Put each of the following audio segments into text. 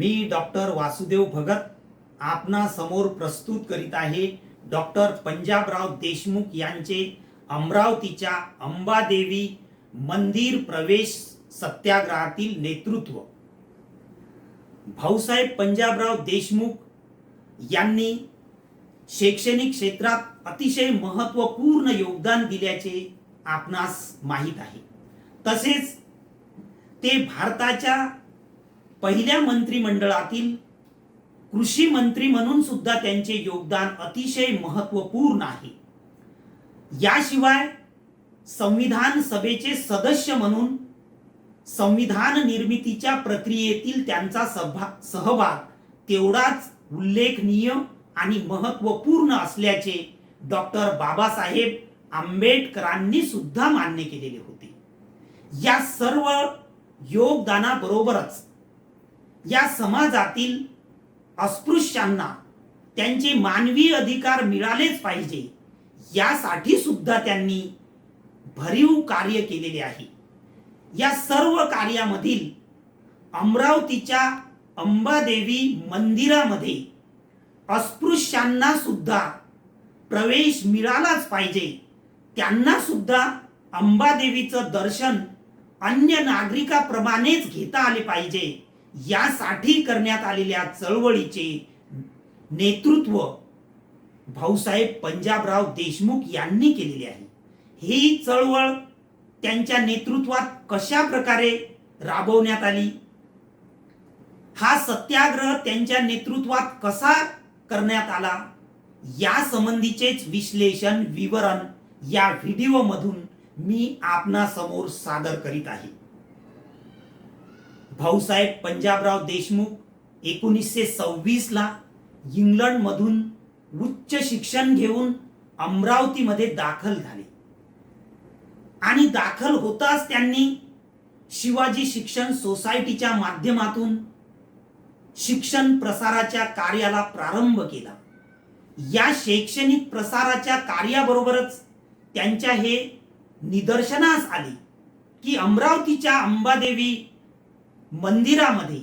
मी doctor Vasudev Bhagat आपणा समोर प्रस्तुत करीत आहे. डॉक्टर पंजाबराव देशमुख यांचे अमरावतीच्या अंबादेवी मंदिर प्रवेश सत्याग्रहातील नेतृत्व. भाऊसाहेब पंजाबराव देशमुख यांनी शैक्षणिक क्षेत्रात अतिशय महत्त्वपूर्ण योगदान दिल्याचे आपणास माहीत आहे. तसेच ते भारताच्या पहिल्या मंत्रिमंडळातील कृषी मंत्री म्हणून सुद्धा त्यांचे योगदान अतिशय महत्त्वपूर्ण आहे. याशिवाय संविधान सभेचे सदस्य म्हणून संविधान निर्मितीच्या प्रक्रियेतील त्यांचा सभा सहभाग तेवढाच उल्लेखनीय आणि महत्त्वपूर्ण असल्याचे डॉक्टर बाबासाहेब आंबेडकरांनी सुद्धा मान्य केलेले होते. या सर्व योगदानाबरोबरच या समाजातील अस्पृश्यांना त्यांचे मानवी अधिकार मिळालेच पाहिजे. यासाठी सुद्धा त्यांनी भरीव कार्य केलेले आहे. या सर्व कार्यामधील अमरावतीच्या अंबादेवी मंदिरामध्ये अस्पृश्यांना सुद्धा प्रवेश मिळालाच पाहिजे. त्यांना सुद्धा अंबादेवीचं दर्शन अन्य नागरिकाप्रमाणेच घेता आले पाहिजे. यासाठी करण्यात आलेल्या चळवळीचे नेतृत्व भाऊसाहेब पंजाबराव देशमुख यांनी केलेले आहे. ही चळवळ त्यांच्या नेतृत्वात कशा प्रकारे राबवण्यात आली? हा सत्याग्रह त्यांच्या नेतृत्वात कसा करण्यात आला? या संबंधीचेच विश्लेषण विवरण या व्हिडिओ मधून मी आपणासमोर सादर करीत आहे. भाऊसाहेब पंजाबराव देशमुख एकोणीसशे सव्वीसला इंग्लंडमधून उच्च शिक्षण घेऊन अमरावतीमध्ये दाखल झाले. आणि दाखल होताच त्यांनी शिवाजी शिक्षण सोसायटीच्या माध्यमातून शिक्षण प्रसाराच्या कार्याला प्रारंभ केला. या शैक्षणिक प्रसाराच्या कार्याबरोबरच त्यांच्या हे निदर्शनास आले की अमरावतीच्या अंबादेवी मंदिरामध्ये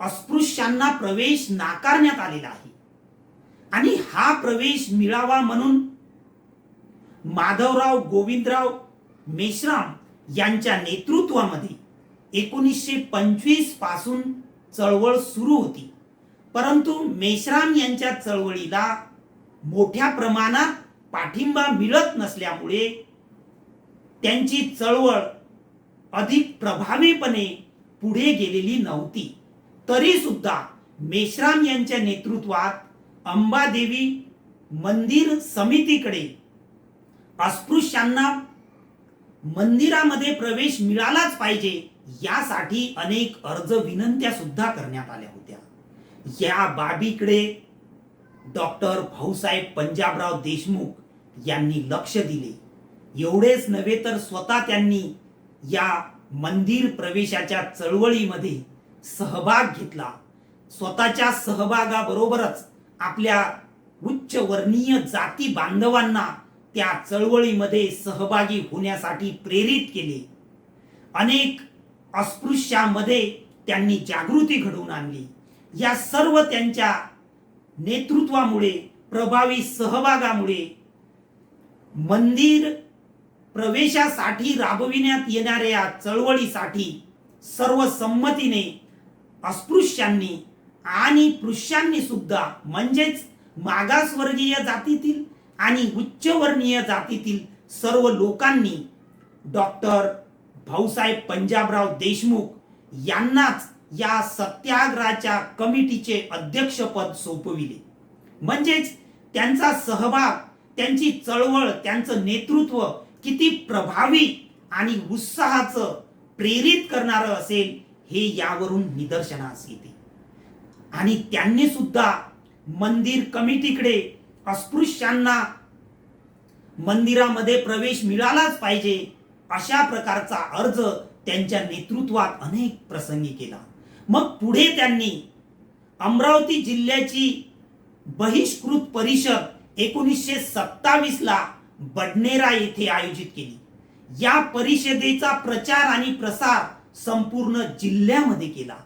अस्पृश्यांना प्रवेश नाकारण्यात आलेला आहे. आणि हा प्रवेश मिळावा म्हणून माधवराव गोविंदराव मेश्राम यांच्या नेतृत्वामध्ये एकोणीसशे पंचवीसपासून चळवळ सुरू होती. परंतु मेश्राम यांच्या चळवळीला मोठ्या प्रमाणात पाठिंबा मिळत नसल्यामुळे त्यांची चळवळ अधिक प्रभावीपणे पुढे गेलेली नव्हती. तरी सुद्धा मेश्राम यांच्या नेतृत्वात अंबादेवी मंदिर समितीकडे अस्पृश्यांना मंदिरामध्ये प्रवेश मिळालाच पाहिजे यासाठी अनेक अर्ज विनंत्या सुद्धा करण्यात आल्या होत्या. या बाबीकडे डॉक्टर भाऊसाहेब पंजाबराव देशमुख यांनी लक्ष दिले. एवढेच नव्हे तर स्वतः त्यांनी या मंदिर प्रवेशाच्या चळवळीमध्ये सहभाग घेतला. स्वतःच्या सहभागाबरोबरच आपल्या उच्च वर्णीय जाती बांधवांना त्या चळवळीमध्ये सहभागी होण्यासाठी प्रेरित केले. अनेक अस्पृश्यामध्ये त्यांनी जागृती घडवून आणली. या सर्व त्यांच्या नेतृत्वामुळे प्रभावी सहभागामुळे मंदिर प्रवेशासाठी राबविण्यात येणाऱ्या चळवळीसाठी सर्व संमतीने अस्पृश्यांनी आणि पृष्यांनी सुद्धा म्हणजेच मागासवर्गीय जातीतील आणि उच्चवर्णीय जातीतील सर्व लोकांनी डॉक्टर भाऊसाहेब पंजाबराव देशमुख यांनाच या सत्याग्रहाच्या कमिटीचे अध्यक्षपद सोपविले. म्हणजेच त्यांचा सहभाग त्यांची चळवळ त्यांचं नेतृत्व किती प्रभावी आणि उत्साहाचं प्रेरित करणारं असेल हे यावरून निदर्शनास येते. आणि त्यांनी सुद्धा मंदिर कमिटीकडे अस्पृश्यांना मंदिरामध्ये प्रवेश मिळालाच पाहिजे अशा प्रकारचा अर्ज त्यांच्या नेतृत्वात अनेक प्रसंगी केला. मग पुढे त्यांनी अमरावती जिल्ह्याची बहिष्कृत परिषद एकोणीसशे सत्तावीसला बडनेरा येथे आयोजित केली. या परिषदेचा प्रचार आणि प्रसार संपूर्ण जिल्ह्यामध्ये केला.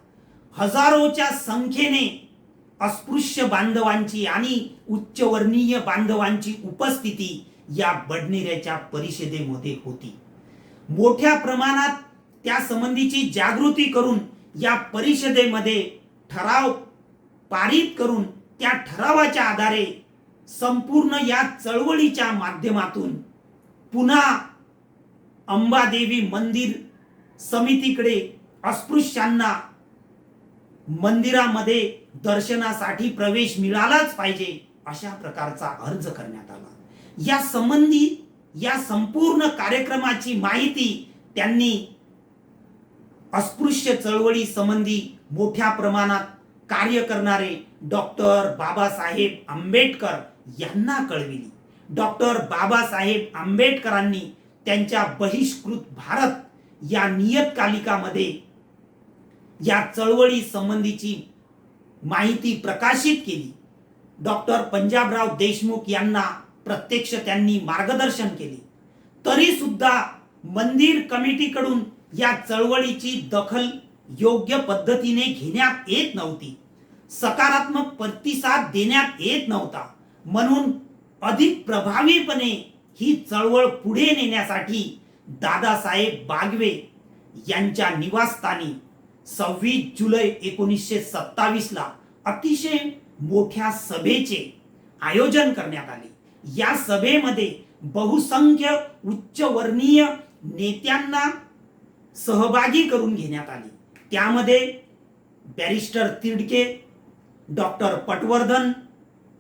हजारोच्या संख्येने अस्पृश्य बांधवांची आणि उच्चवर्णीय बांधवांची उपस्थिती या बडनेऱ्याच्या परिषदेमध्ये होती. मोठ्या प्रमाणात त्या संबंधीची जागृती करून या परिषदेमध्ये ठराव पारित करून त्या ठरावाच्या आधारे संपूर्ण या चळवळीच्या माध्यमातून पुन्हा अंबादेवी मंदिर समितीकडे अस्पृश्यांना मंदिरामध्ये दर्शनासाठी प्रवेश मिळालाच पाहिजे अशा प्रकारचा अर्ज करण्यात आला. या संबंधी या संपूर्ण कार्यक्रमाची माहिती त्यांनी अस्पृश्य चळवळी संबंधी मोठ्या प्रमाणात कार्य करणारे डॉक्टर बाबासाहेब आंबेडकर यांना कळविली. डॉक्टर बाबासाहेब आंबेडकरांनी त्यांच्या बहिष्कृत भारत या नियतकालिकामध्ये या चळवळी संबंधीची माहिती प्रकाशित केली. डॉक्टर पंजाबराव देशमुख यांना प्रत्यक्ष त्यांनी मार्गदर्शन केले. तरी सुद्धा मंदिर कमिटीकडून या चळवळीची दखल योग्य पद्धतीने घेण्यात येत नव्हती. सकारात्मक प्रतिसाद देण्यात येत नव्हता. म्हणून अधिक प्रभावीपणे ही चळवळ पुढे नेण्यासाठी दादासाहेब बागवे यांच्या निवासस्थानी सव्वीस जुलै एकोणीसशे सत्तावीसला अतिशय मोठ्या सभेचे आयोजन करण्यात आले. या सभेमध्ये बहुसंख्य उच्चवर्णीय नेत्यांना सहभागी करून घेण्यात आले. त्यामध्ये barrister Tidke doctor Patwardhan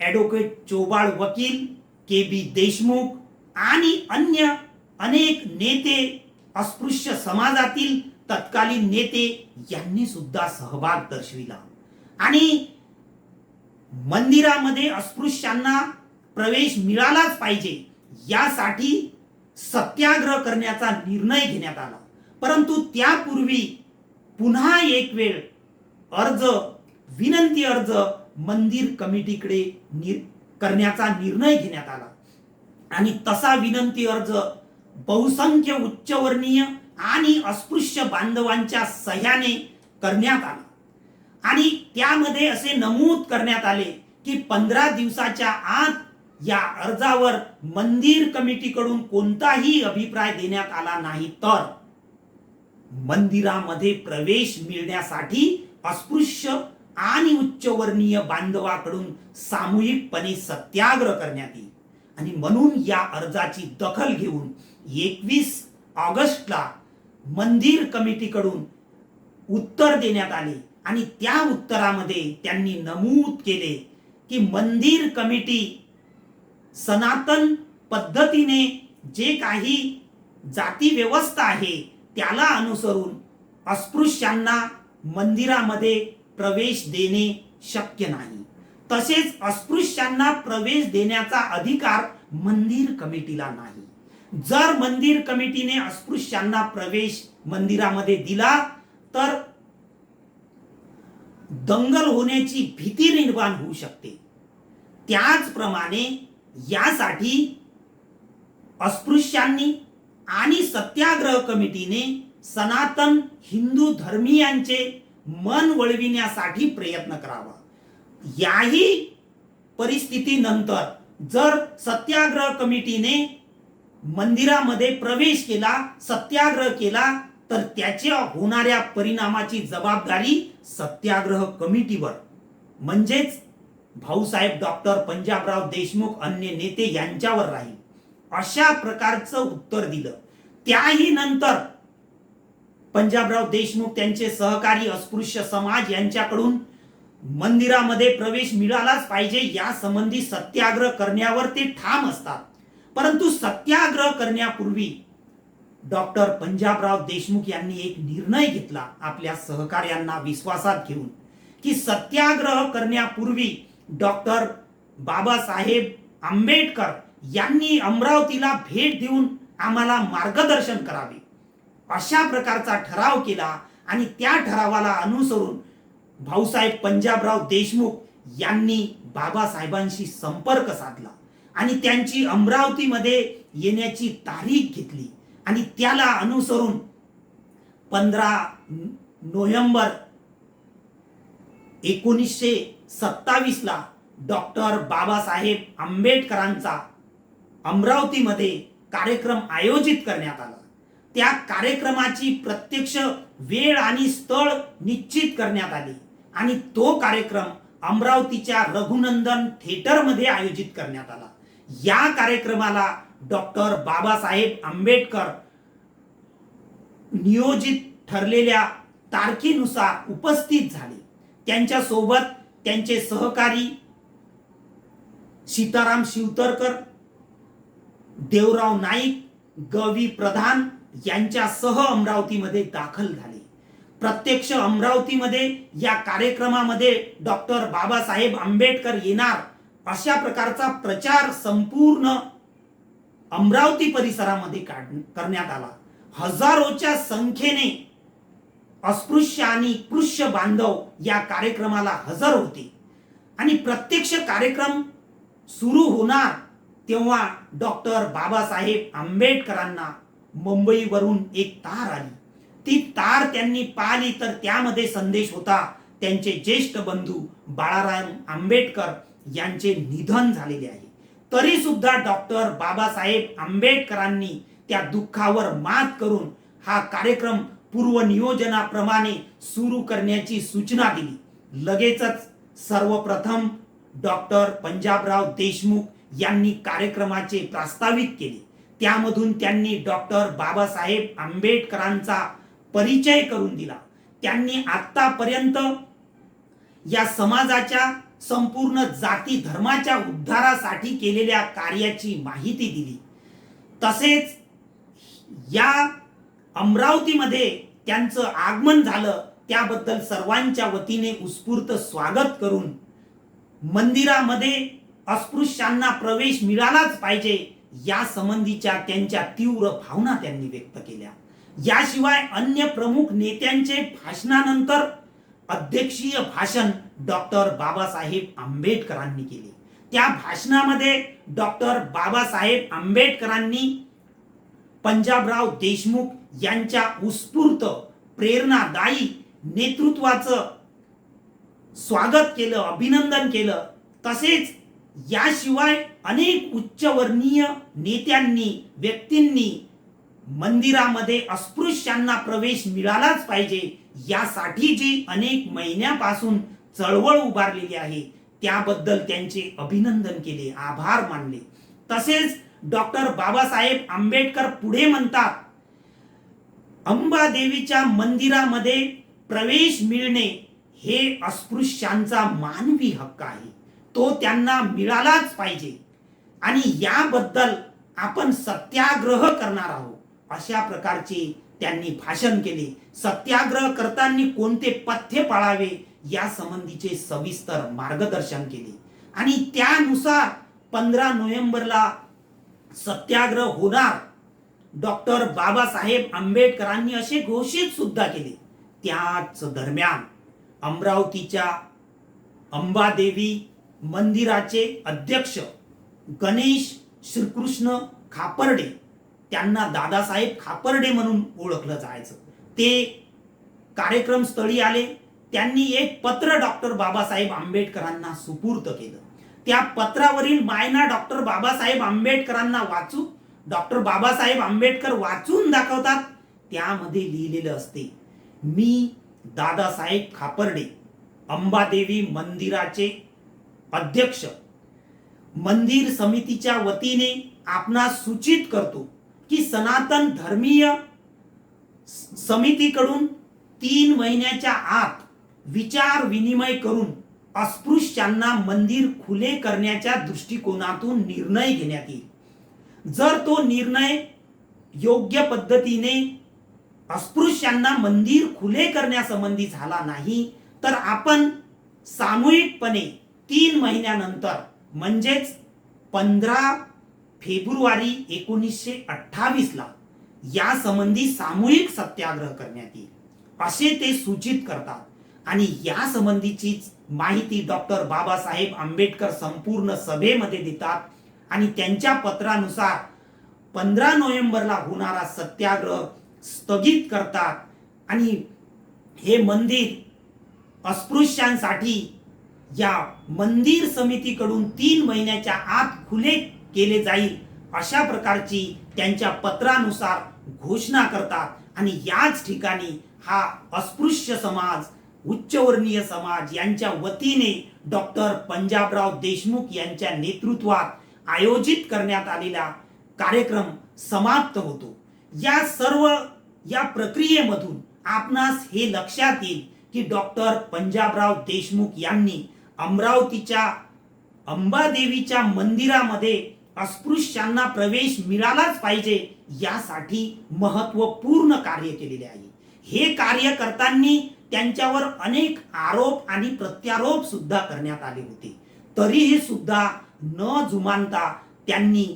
advocate Chobal वकील के बी देशमुख आणि अन्य अनेक नेते अस्पृश्य समाजातील तत्कालीन नेते यांनी सुद्धा सहभाग दर्शविला. आणि मंदिरामध्ये अस्पृश्यांना प्रवेश मिळालाच पाहिजे यासाठी सत्याग्रह करण्याचा निर्णय घेण्यात आला. परंतु त्यापूर्वी पुन्हा एक वेळ अर्ज विनंती अर्ज मंदिर कमिटीकडे निर करण्याचा निर्णय घेण्यात आला. आणि तसा विनंती अर्ज बहुसंख्य उच्चवर्णीय आणि अस्पृश्य बांधवांच्या सह्याने करण्यात आला. आणि त्यामध्ये असे नमूद करण्यात आले की पंधरा दिवसाच्या आत या अर्जावर मंदिर कमिटीकडून कोणताही अभिप्राय देण्यात आला नाही तर मंदिरामध्ये प्रवेश मिळण्यासाठी अस्पृश्य आणि उच्चवर्णीय बांधवाकडून सामूहिकपणे सत्याग्रह करण्यात येईल. आणि म्हणून या अर्जाची दखल घेऊन एकवीस ऑगस्टला मंदिर कमिटीकडून उत्तर देण्यात आले. आणि त्या उत्तरामध्ये त्यांनी नमूद केले की मंदिर कमिटी सनातन पद्धतीने जे काही जाती व्यवस्था आहे त्याला अनुसरून अस्पृश्यांना मंदिरामध्ये प्रवेश देणे शक्य नाही. तसेच अस्पृश्यांना प्रवेश देण्याचा अधिकार मंदिर कमिटीला नाही. जर मंदिर कमिटीने अस्पृश्यांना प्रवेश मंदिरामध्ये दिला तर दंगल होण्याची भीती निर्माण होऊ शकते. त्याचप्रमाणे यासाठी अस्पृश्यांनी आणि सत्याग्रह कमिटीने सनातन हिंदू धर्मीयांचे मन वळविण्यासाठी प्रयत्न करावा. याही परिस्थितीनंतर जर सत्याग्रह कमिटीने मंदिरामध्ये प्रवेश केला सत्याग्रह केला तर त्याच्या होणाऱ्या परिणामाची जबाबदारी सत्याग्रह कमिटीवर. म्हणजेच भाऊसाहेब डॉक्टर पंजाबराव देशमुख अन्य नेते यांच्यावर राहील. अशा प्रकारचं उत्तर दिलं. त्याही नंतर पंजाबराव देशमुख त्यांचे सहकारी अस्पृश्य समाज यांच्याकडून मंदिरामध्ये प्रवेश मिळालाच पाहिजे या संबंधी सत्याग्रह करण्यावर ते ठाम असतात. परंतु सत्याग्रह करण्यापूर्वी डॉक्टर पंजाबराव देशमुख यांनी एक निर्णय घेतला आपल्या सहकार्यांना विश्वासात घेऊन की सत्याग्रह करण्यापूर्वी डॉक्टर बाबासाहेब आंबेडकर यांनी अमरावतीला भेट देऊन आम्हाला मार्गदर्शन करावे. अशा प्रकारचा ठराव केला आणि त्या ठरावाला अनुसरून भाऊसाहेब पंजाबराव देशमुख यांनी बाबासाहेबांशी संपर्क साधला आणि त्यांची अमरावतीमध्ये येण्याची तारीख घेतली आणि त्याला अनुसरून पंधरा नोव्हेंबर एकोणीसशे सत्तावीसला डॉक्टर बाबासाहेब आंबेडकरांचा अमरावतीमध्ये कार्यक्रम आयोजित करण्यात आला. त्या कार्यक्रमाची प्रत्यक्ष वेळ आणि स्थळ निश्चित करण्यात आली. आणि तो कार्यक्रम अमरावतीच्या रघुनंदन थिएटरमध्ये आयोजित करण्यात आला. या कार्यक्रमाला डॉक्टर बाबासाहेब आंबेडकर नियोजित ठरलेल्या तारखेनुसार उपस्थित झाले. त्यांच्यासोबत त्यांचे सहकारी सीताराम शिवतरकर देवराव नाईक गवी प्रधान यांच्यासह अमरावतीमध्ये दाखल झाले. प्रत्यक्ष अमरावतीमध्ये या कार्यक्रमामध्ये डॉक्टर बाबासाहेब आंबेडकर येणार. अशा प्रकारचा प्रचार संपूर्ण अमरावती परिसरामध्ये करण्यात आला. हजारोच्या संख्येने अस्पृश्य आणि कृष्य बांधव या कार्यक्रमाला हजर होते. आणि प्रत्यक्ष कार्यक्रम सुरू होणार तेव्हा डॉक्टर बाबासाहेब आंबेडकरांना मुंबईवरून एक तार आली. ती तार त्यांनी पाहिली तर त्यामध्ये संदेश होता त्यांचे ज्येष्ठ बंधू बाळाराम आंबेडकर यांचे निधन झालेले आहे. तरी सुद्धा डॉक्टर बाबासाहेब आंबेडकरांनी त्या दुःखावर मात करून हा कार्यक्रम पूर्व नियोजनाप्रमाणे सुरू करण्याची सूचना दिली. लगेचच सर्वप्रथम डॉक्टर पंजाबराव देशमुख यांनी कार्यक्रमाचे प्रस्तावित केले. त्यामधून त्यांनी डॉक्टर बाबासाहेब आंबेडकरांचा परिचय करून दिला. त्यांनी आतापर्यंत या समाजाच्या संपूर्ण जाती धर्माच्या उद्धारासाठी केलेल्या कार्याची माहिती दिली. तसेच या अमरावतीमध्ये त्यांचं आगमन झालं त्याबद्दल सर्वांच्या वतीने उत्स्फूर्त स्वागत करून मंदिरामध्ये अस्पृश्यांना प्रवेश मिळालाच पाहिजे या संबंधीच्या त्यांच्या तीव्र भावना त्यांनी व्यक्त केल्या. याशिवाय अन्य प्रमुख नेत्यांचे भाषणानंतर अध्यक्षीय भाषण डॉक्टर बाबासाहेब आंबेडकरांनी केले. त्या भाषणामध्ये डॉक्टर बाबासाहेब आंबेडकरांनी पंजाबराव देशमुख यांच्या उत्स्फूर्त प्रेरणादायी नेतृत्वाचं स्वागत केलं अभिनंदन केलं. तसेच याशिवाय अनेक उच्चवर्णीय नेत्यांनी व्यक्तींनी मंदिरामध्ये अस्पृश्यांना प्रवेश मिळालाच पाहिजे यासाठी जी अनेक महिन्यापासून चळवळ उभारलेली आहे त्याबद्दल त्यांचे अभिनंदन केले आभार मानले. तसेच डॉक्टर बाबासाहेब आंबेडकर पुढे म्हणतात अंबादेवीच्या मंदिरामध्ये प्रवेश मिळणे हे अस्पृश्यांचा मानवी हक्क आहे. तो त्यांना मिळालाच पाहिजे. आणि याबद्दल आपण सत्याग्रह करणार आहोत. अशा प्रकारचे त्यांनी भाषण केले. सत्याग्रह करताना कोणते पथ्य पाळावे या संबंधीचे सविस्तर मार्गदर्शन केले. आणि त्यानुसार पंधरा नोव्हेंबरला सत्याग्रह होणार. डॉक्टर बाबासाहेब आंबेडकरांनी असे घोषित सुद्धा केले. त्याच दरम्यान अमरावतीच्या अंबादेवी मंदिराचे अध्यक्ष गणेश श्रीकृष्ण खापर्डे त्यांना दादासाहेब खापर्डे म्हणून ओळखलं जायचं. ते कार्यक्रम स्थळी आले. त्यांनी एक पत्र डॉक्टर बाबासाहेब आंबेडकरांना सुपूर्त केलं. त्या पत्रावरील मायना डॉक्टर बाबासाहेब आंबेडकरांना वाचू डॉक्टर बाबासाहेब आंबेडकर वाचून दाखवतात. त्यामध्ये लिहिलेलं असते मी दादासाहेब खापर्डे अंबादेवी मंदिराचे अध्यक्ष मंदिर समितीच्या वतीने आपणास सूचित करतो की सनातन धर्मीय समितीकडून तीन महिन्याच्या आत विचार विनिमय करून अस्पृश्यांना मंदिर खुले करण्याच्या दृष्टिकोनातून निर्णय घेण्यात येईल. जर तो निर्णय योग्य पद्धतीने अस्पृश्यांना मंदिर खुले करण्यासंबंधी झाला नाही तर आपण सामूहिकपणे तीन महिन्यानंतर म्हणजेच पंधरा फेब्रुवारी एकोणीसशे अठ्ठावीसला या संबंधी सामूहिक सत्याग्रह करण्यात येईल असे ते सूचित करतात. आणि या संबंधीची माहिती डॉक्टर बाबासाहेब आंबेडकर संपूर्ण सभेमध्ये देतात. आणि त्यांच्या पत्रानुसार पंधरा नोव्हेंबरला होणारा सत्याग्रह स्थगित करतात. आणि हे मंदिर अस्पृश्यांसाठी या मंदिर समितीकडून तीन महिन्याच्या आत खुले केले जाईल अशा प्रकारची त्यांच्या पत्रानुसार घोषणा करतात. आणि याच ठिकाणी हा अस्पृश्य समाज उच्चवर्णीय समाज यांच्या वतीने डॉक्टर पंजाबराव देशमुख यांच्या नेतृत्वात आयोजित करण्यात आलेला कार्यक्रम समाप्त होतो. या सर्व या प्रक्रियेमधून आपणास हे लक्षात येईल की डॉक्टर पंजाबराव देशमुख यांनी अमरावतीच्या अंबादेवीच्या मंदिरामध्ये अस्पृश्यांना प्रवेश मिळालाच पाहिजे यासाठी महत्त्वपूर्ण कार्य केलेले आहे. हे कार्य करताना त्यांच्यावर अनेक आरोप आणि प्रत्यारोप सुद्धा करण्यात आले होते. तरीही सुद्धा न जुमानता त्यांनी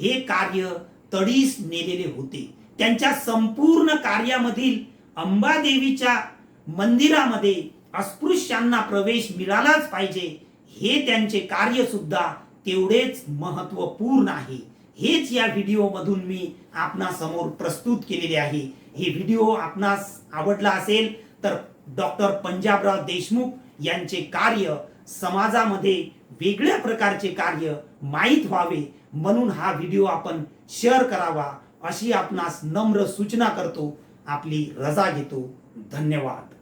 हे कार्य तडीस नेलेले होते. त्यांच्या संपूर्ण कार्यामधील अंबादेवीच्या मंदिरामध्ये अस्पृश्यांना प्रवेश मिळालाच पाहिजे. हे त्यांचे कार्य सुद्धा तेवढेच महत्त्वपूर्ण आहे. हेच या व्हिडिओ मधून मी आपणासमोर प्रस्तुत केलेले आहे. हे व्हिडिओ आपणास आवडला असेल तर डॉक्टर पंजाबराव देशमुख यांचे कार्य समाजामध्ये वेगळ्या प्रकारचे कार्य माहीत व्हावे म्हणून हा व्हिडिओ आपण शेअर करावा अशी आपणास नम्र सूचना करतो. आपली रजा घेतो. धन्यवाद.